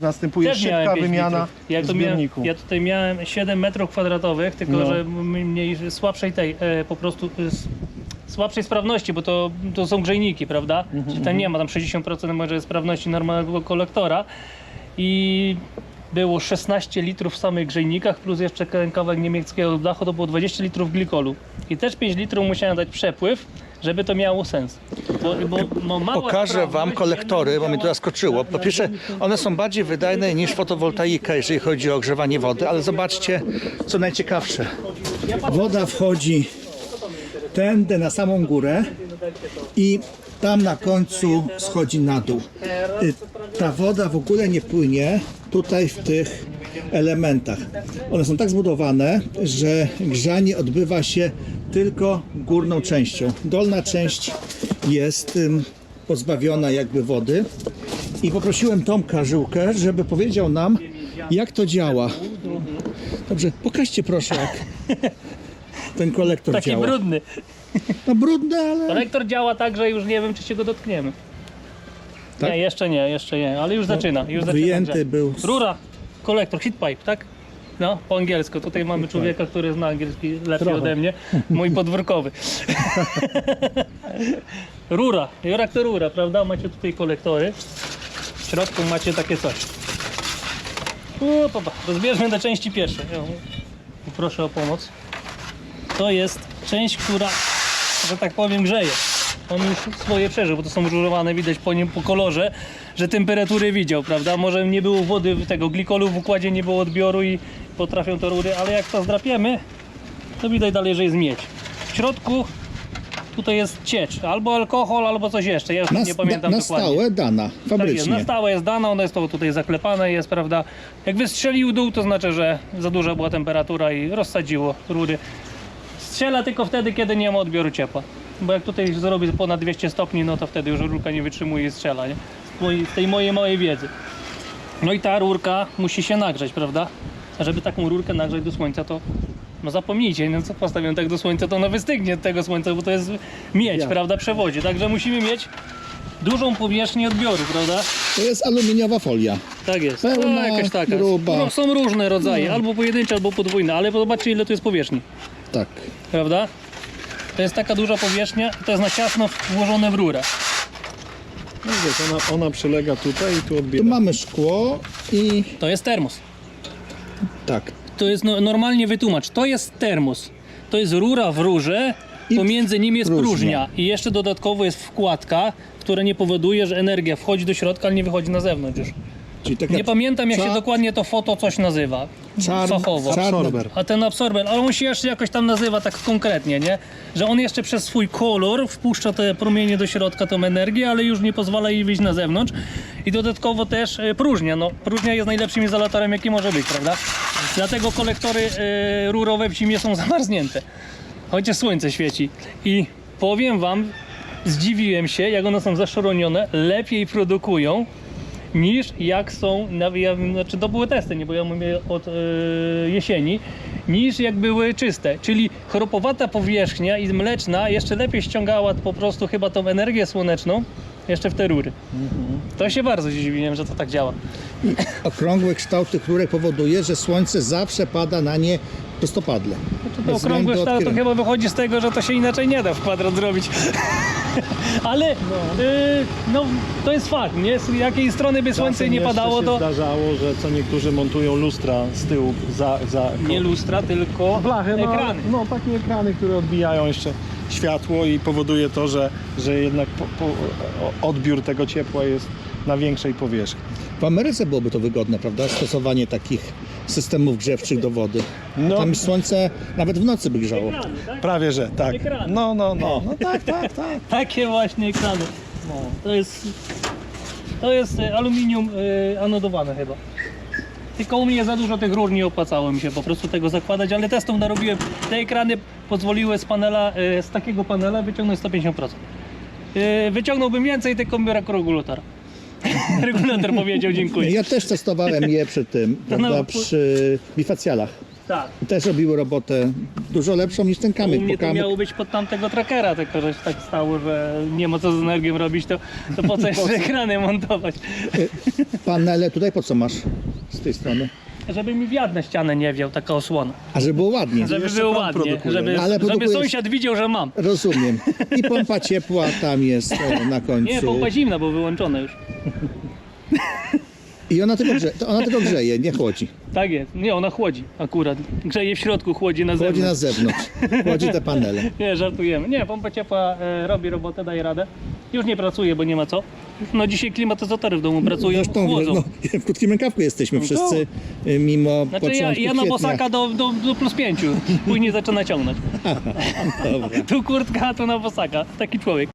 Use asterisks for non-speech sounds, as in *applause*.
Następuje Też miałem szybka 5 wymiana litrów. Ja, to miałem, zbiorniku. ja tutaj miałem 7 metrów kwadratowych, tylko No. że mniej, słabszej tej, e, po prostu e, s- słabszej sprawności, bo to, to są grzejniki, prawda? Mhm, Czyli tam nie ma tam 60% może sprawności normalnego kolektora i było 16 litrów w samych grzejnikach, plus jeszcze kawałek niemieckiego dachu, to było 20 litrów glikolu. I też 5 litrów musiałem dać przepływ, żeby to miało sens. Bo, bo, mała Pokażę Wam kolektory, bo mnie działa- to zaskoczyło. Po pierwsze, one są bardziej wydajne niż fotowoltaika, jeżeli chodzi o ogrzewanie wody, ale zobaczcie, co najciekawsze. Woda wchodzi tędy na samą górę i tam na końcu schodzi na dół. Ta woda w ogóle nie płynie tutaj w tych elementach. One są tak zbudowane, że grzanie odbywa się tylko górną częścią. Dolna część jest pozbawiona jakby wody. I poprosiłem Tomka Żyłkę, żeby powiedział nam, jak to działa. Dobrze, pokażcie proszę, jak *laughs* ten kolektor Taki działa. brudny. No brudny, ale... Kolektor działa tak, że już nie wiem, czy się go dotkniemy. Tak? Nie, jeszcze nie, jeszcze nie, ale już zaczyna. Już zaczyna wyjęty grzać. był. Rura, kolektor, heat pipe, tak? No, po angielsku. Tutaj mamy człowieka, który zna angielski lepiej Trochę. ode mnie. Mój *laughs* podwórkowy. *laughs* rura, jak to rura, prawda? Macie tutaj kolektory. W środku macie takie coś. O, papa, rozbierzmy na części pierwsze. Proszę o pomoc. To jest część, która, że tak powiem, grzeje. On już swoje przeżył, bo to są różowane, widać po nim, po kolorze, że temperatury widział, prawda? Może nie było wody, tego glikolu w układzie nie było odbioru i potrafią to rury, ale jak to zdrapiemy, to widać dalej, że jest miedź. W środku tutaj jest ciecz, albo alkohol, albo coś jeszcze, ja już Na, nie pamiętam na dokładnie. stałe dana, Tak jest, fabrycznie. na stałe jest dana, ona jest to tutaj zaklepane jest, prawda? Jak wystrzelił dół, to znaczy, że za duża była temperatura i rozsadziło rury. Strzela tylko wtedy, kiedy nie ma odbioru ciepła. Bo jak tutaj zrobi ponad 200 stopni, no to wtedy już rurka nie wytrzymuje i strzela, nie? Z, mojej, z tej mojej małej wiedzy. No i ta rurka musi się nagrzeć, prawda? A żeby taką rurkę nagrzeć do słońca, to no zapomnijcie, no co postawię tak do słońca, to ona wystygnie od tego słońca, bo to jest miedź, prawda, przewodzi. Także musimy mieć dużą powierzchnię odbioru, prawda? To jest aluminiowa folia. Tak jest. Pełna, no, jakaś taka. gruba. No, są różne rodzaje, albo pojedyncze, albo podwójne, ale zobaczcie ile tu jest powierzchni, Tak. prawda? To jest taka duża powierzchnia to jest na ciasno włożone w rurę. No wiesz, ona, ona przylega tutaj i tu Tu odbiera. mamy szkło i To jest termos. tak. To jest no, normalnie wytłumacz. To jest termos. To jest rura w rurze, I pomiędzy nim jest próżnia. próżnia. I jeszcze dodatkowo jest wkładka, która nie powoduje, że energia wchodzi do środka, ale nie wychodzi na zewnątrz już. Czyli taka Nie pamiętam jak się dokładnie to foto coś nazywa. czarn, Sochowo. czarna- Absorber. A ten absorber, ale on się jeszcze jakoś tam nazywa tak konkretnie, nie? Że on jeszcze przez swój kolor wpuszcza te promienie do środka, tą energię, ale już nie pozwala jej wyjść na zewnątrz. I dodatkowo też e, próżnia. No, próżnia jest najlepszym izolatorem, jaki może być, prawda? Dlatego kolektory e, rurowe w zimie są *laughs* zamarznięte. Chociaż słońce świeci. I powiem wam, zdziwiłem się, jak one są zaszoronione, lepiej produkują niż jak są, na- znaczy to były testy, nie, bo ja mówię od e, jesieni, niż jak były czyste, czyli chropowata powierzchnia i mleczna jeszcze lepiej ściągała po prostu chyba tą energię słoneczną jeszcze w te rury. To się bardzo zdziwiłem, że to tak działa. okrągły kształt tych rurek powoduje, że słońce zawsze pada na nie prostopadle. Czy to od kształt to chyba wychodzi z tego, że to się inaczej nie da w kwadrat zrobić. *laughs* Ale y, no, to jest fakt, nie? Z jakiej strony by słońce Czasem nie padało, się to zdarzało, że co niektórzy montują lustra z tyłu za... za nie lustra, tylko blachy, no, ekrany. No takie ekrany, które odbijają jeszcze światło i powoduje to, że, że jednak po, po, odbiór tego ciepła jest na większej powierzchni. W Ameryce byłoby to wygodne, prawda? Stosowanie takich systemów grzewczych do wody. No. Tam słońce nawet w nocy by grzało. Ekrany, tak? Prawie, że tak. Ekrany. No, no, no. no tak, tak, tak. *laughs* Takie właśnie ekrany. No, to jest to jest e, aluminium e, anodowane chyba. Tylko u mnie za dużo tych rur nie opłacało mi się po prostu tego zakładać, ale testów narobiłem. Te ekrany pozwoliły z panela, e, z takiego panela wyciągnąć 150%. E, Wyciągnąłbym więcej, tylko brak regulatora. *laughs* Regulator powiedział dziękuję. Ja też testowałem je przy tym, prawda? No. Przy bifacjalach. Tak. Też robiły robotę dużo lepszą niż ten U kamyk. mnie Bo to kamyk miało być pod tamtego trackera, tylko że się tak stało, że nie ma co z energią robić, to, to po co *laughs* jeszcze ekrany montować? panele tutaj po co masz z tej strony? Żeby mi wiatr na ścianę nie wiał, taka osłona. A żeby było ładnie. Żeby jeszcze było ładnie, produkuje. żeby, Ale żeby produkujesz- sąsiad widział, że mam. Rozumiem. *laughs* I pompa ciepła tam jest na końcu. Nie, pompa zimna, bo wyłączona już. I ona tylko, grze, to ona tylko grzeje, nie chłodzi. Tak jest. Nie, ona chłodzi akurat. Grzeje w środku, chłodzi na Chłodzi na zewnątrz. zewnątrz. Chłodzi te panele. *laughs* Nie, żartujemy. Nie, pompa ciepła e, robi robotę, daje radę. Już nie pracuje, bo nie ma co. No dzisiaj klimatyzatory w domu pracują, Zresztą chłodzą. no, *laughs* w krótkim rękawku jesteśmy wszyscy, y, mimo Znaczy ja, początku ja na kwietnia. bosaka do, do, do plus pięciu. Później zaczyna ciągnąć. *laughs* Dobra. *laughs* Tu kurtka, a tu na bosaka. Taki człowiek.